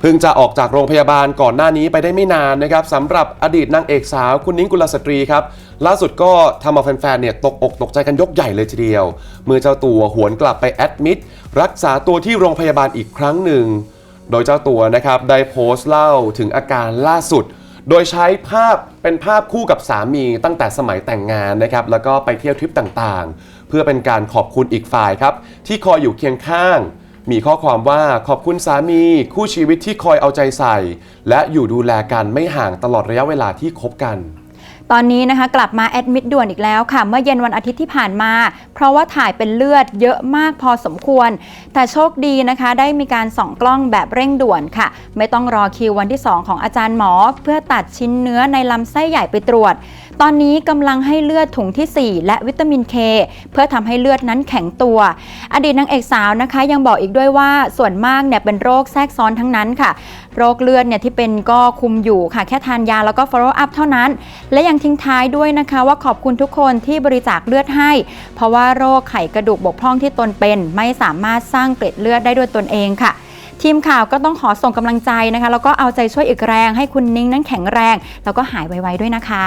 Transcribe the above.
เพิ่งจะออกจากโรงพยาบาลก่อนหน้านี้ไปได้ไม่นานนะครับสำหรับอดีตนางเอกสาวคุณนิ้งกุลสตรีครับล่าสุดก็ทำเอาแฟนๆเนี่ยตกอกตกใจกันยกใหญ่เลยทีเดียว เมื่อเจ้าตัวหวนกลับไปแอดมิดรักษาตัวที่โรงพยาบาลอีกครั้งหนึ่ง โดยเจ้าตัวนะครับได้โพสต์เล่าถึงอาการล่าสุด โดยใช้ภาพเป็นภาพคู่กับสามีตั้งแต่สมัยแต่งงานนะครับแล้วก็ไปเที่ยวทริปต่างๆ เพื่อเป็นการขอบคุณอีกฝ่ายครับที่คอยอยู่เคียงข้าง มีข้อความว่าขอบคุณสามีคู่ชีวิตที่คอยเอาใจใส่ และอยู่ดูแลกันไม่ห่างตลอดระยะเวลาที่คบกัน ตอนนี้นะคะกลับมาแอดมิดด่วนอีกแล้วค่ะ เมื่อเย็นวันอาทิตย์ที่ผ่านมา เพราะว่าถ่ายเป็นเลือดเยอะมากพอสมควร แต่โชคดีนะคะ ได้มีการส่องกล้องแบบเร่งด่วนค่ะ ไม่ต้องรอคิววันที่ 2 ของอาจารย์หมอ เพื่อตัดชิ้นเนื้อในลำไส้ใหญ่ไปตรวจ ตอนนี้กำลังให้เลือดถุงทีสี่4 และวิตามินเคเพื่อทำให้เลือดนั้นแข็งตัว อดีตนางเอกสาวนะคะ ยังบอกอีกด้วยว่าส่วนมากเนี่ยเป็นโรคแทรกซ้อนทั้งนั้นค่ะ โรคเลือดเนี่ยที่เป็นก็คุมอยู่ค่ะแค่ทานยาแล้วก็ follow up เท่านั้น และยังทิ้งท้ายด้วยนะคะ ว่าขอบคุณทุกคนที่บริจาคเลือดให้ เพราะว่าโรคไขกระดูกบกพร่องที่ตนเป็น ไม่สามารถสร้างเกล็ดเลือดได้ด้วยตนเองค่ะทีมข่าวก็ต้องขอส่งกำลังใจนะคะ แล้วก็เอาใจช่วยอีกแรงให้คุณนิ้งนั้นแข็งแรง แล้วก็หายไวๆด้วยนะคะ